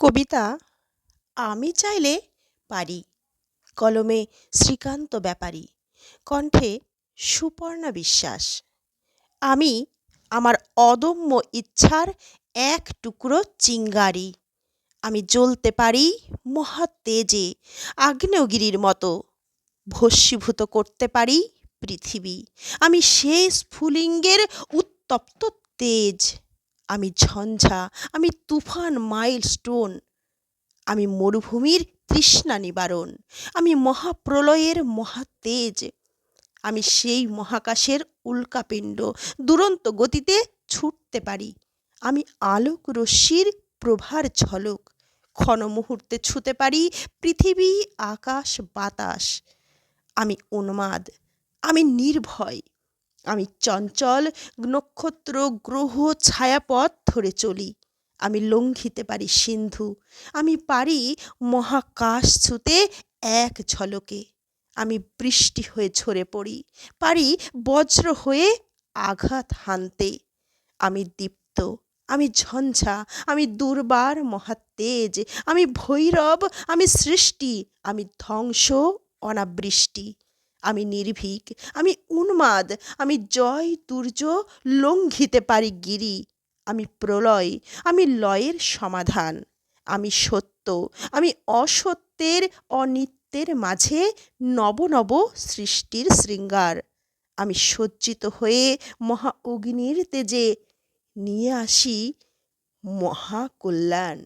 কবিতা, আমি চাইলে পারি। কলমে শ্রীকান্ত ব্যাপারী। কণ্ঠে সুপর্ণা বিশ্বাস। আমি আমার অদম্য ইচ্ছার এক টুকরো চিঙ্গারি। আমি জ্বলতে পারি মহা তেজে, আগ্নেয়গিরির মতো। ভস্মীভূত করতে পারি পৃথিবী। আমি সেই স্ফুলিঙ্গের উত্তপ্ত তেজ। আমি ঝঞ্ঝা, আমি তুফান, মাইল স্টোন। আমি মরুভূমির তৃষ্ণা নিবারণ। আমি মহাপ্রলয়ের মহাতেজ। আমি সেই মহাকাশের উল্কাপিণ্ড। দুরন্ত গতিতে ছুটতে পারি। আমি আলোক রশ্মির প্রভার ঝলক। ক্ষণ মুহূর্তে ছুঁতে পারি পৃথিবী, আকাশ, বাতাস। আমি উন্মাদ। আমি নির্ভয়। আমি চঞ্চল নক্ষত্র গ্রহ ছায়াপথ ধরে চলি। আমি লঙ্ঘিতে পারি সিন্ধু। আমি পারি মহাকাশ ছুঁতে এক ঝলকে। আমি বৃষ্টি হয়ে ঝরে পড়ি। পারি বজ্র হয়ে আঘাত হানতে। আমি দীপ্ত। আমি ঝঞ্ঝা। আমি দুর্বার মহাতেজ আমি ভৈরব। আমি সৃষ্টি। আমি ধ্বংস অনাবৃষ্টি। আমি নির্ভীক, আমি উন্মাদ, আমি জয় দুর্য লঙ্ঘিতে পারি গিরি, আমি প্রলয়, আমি লয়ের সমাধান, আমি সত্য, আমি অসত্যের অনিত্যের মাঝে নব নব সৃষ্টির শৃঙ্গার, আমি সজ্জিত হয়ে মহা অগ্নির তেজে নিয়ে আসি মহাকল্যাণ।